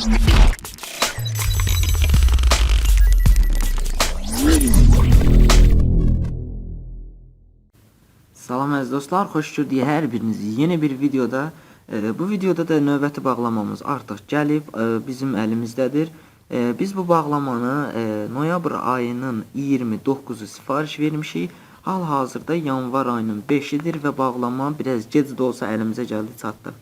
Salam əziz dostlar, xoş gördük hər birinizi yeni bir videoda. E, bu videoda da növbəti bağlamamız artıq gəlib, e, bizim əlimizdədir. E, biz bu bağlamanı noyabr ayının 29-u sifariş vermişik. Hal-hazırda yanvar ayının 5-idir və bağlama biraz gec də olsa əlimizə gəldi, çatdı.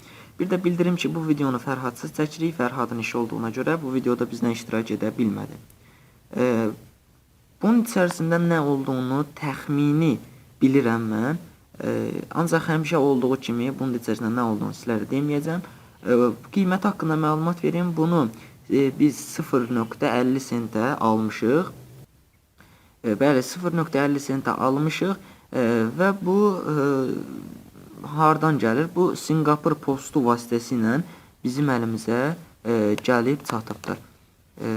Bir də bildirim ki, bu videonu Fərhadsız çəkirik. Fərhadın işi olduğuna görə bu videoda bizdən iştirak edə bilmədi. E, bunun içərisində nə olduğunu təxmini bilirəm mən. E, ancaq həmişə olduğu kimi bunun içərisində nə olduğunu sizlərə deməyəcəm. E, qiymət haqqında məlumat verim. Bunu e, biz 0.50 sentə almışıq. E, bəli, 0.50 sentə almışıq e, və bu e, hardan gəlir? Bu Singapur postu vasitəsilə bizim əlimizə e, gəlib çatıbdır. E,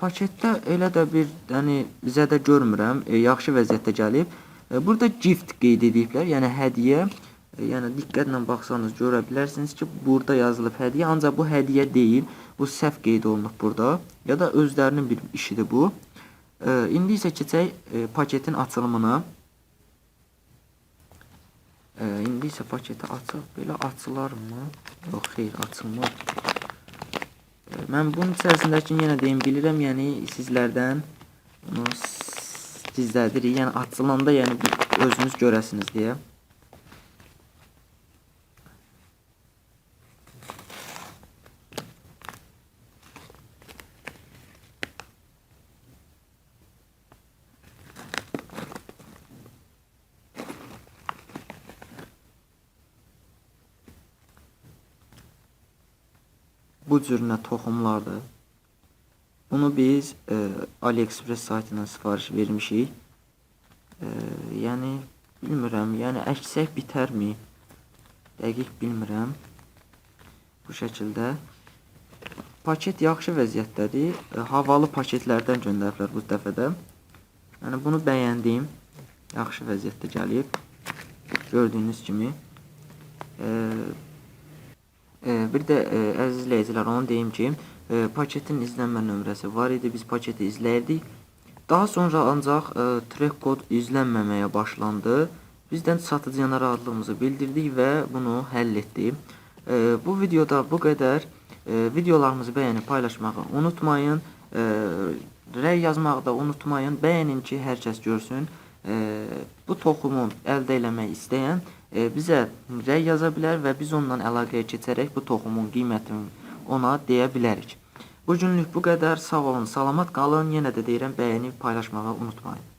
paketdə elə də bir yəni zədə görmürəm. E, yaxşı vəziyyətdə gəlib. E, Burada gift qeyd ediblər, yəni hədiyyə. E, Yəni diqqətlə baxsanız görə bilərsiniz ki, burada yazılıb hədiyyə, ancaq bu hədiyyə deyil. Bu səhv qeyd olunub burada. Ya da özlərinin bir işidir bu. E, İndi isə keçək e, paketin açılımına. E, İndi isə paketi açaq. Belə açılarmı? Yox, xeyr, açılmır. E, Mən bunun içərisindəkini yenə deyim bilirəm, yəni sizlərdən bunu sizlədirik. Yəni açılanda yəni özünüz görəsiniz deyə. Bu cürünə toxumlardır. Bunu biz e, AliExpress saytından sifariş vermişik. E, yəni bilmirəm, yəni əksək bitərmi? Dəqiq bilmirəm. Bu şəkildə paket yaxşı vəziyyətdədir. E, havalı paketlərdən göndəriblər bu dəfə də. Yəni bunu bəyəndim. Yaxşı vəziyyətdə gəlib. Gördüyünüz kimi. E, e, bir də e, əziz izləyicilər onu deyim ki, e, paketin izlənmə nömrəsi var idi. Biz paketi izləyirdik. Daha sonra ancaq e, track kod izlənməməyə başlandı. Bizdən satıcıya narahatlığımızı bildirdik və bunu həll etdik. E, bu videoda bu qədər. E, videolarımızı bəyənib paylaşmağı unutmayın. E, rəy yazmağı da unutmayın. Bəyənin ki, hər kəs görsün. E, bu toxumu əldə eləmək istəyən bizə rəy yaza bilər və biz ondan əlaqəyə keçərək bu toxumun qiymətini ona deyə bilərik. Bu günlük bu qədər. Sağ olun, salamat qalın. Yenə də deyirəm, bəyənib paylaşmağı unutmayın.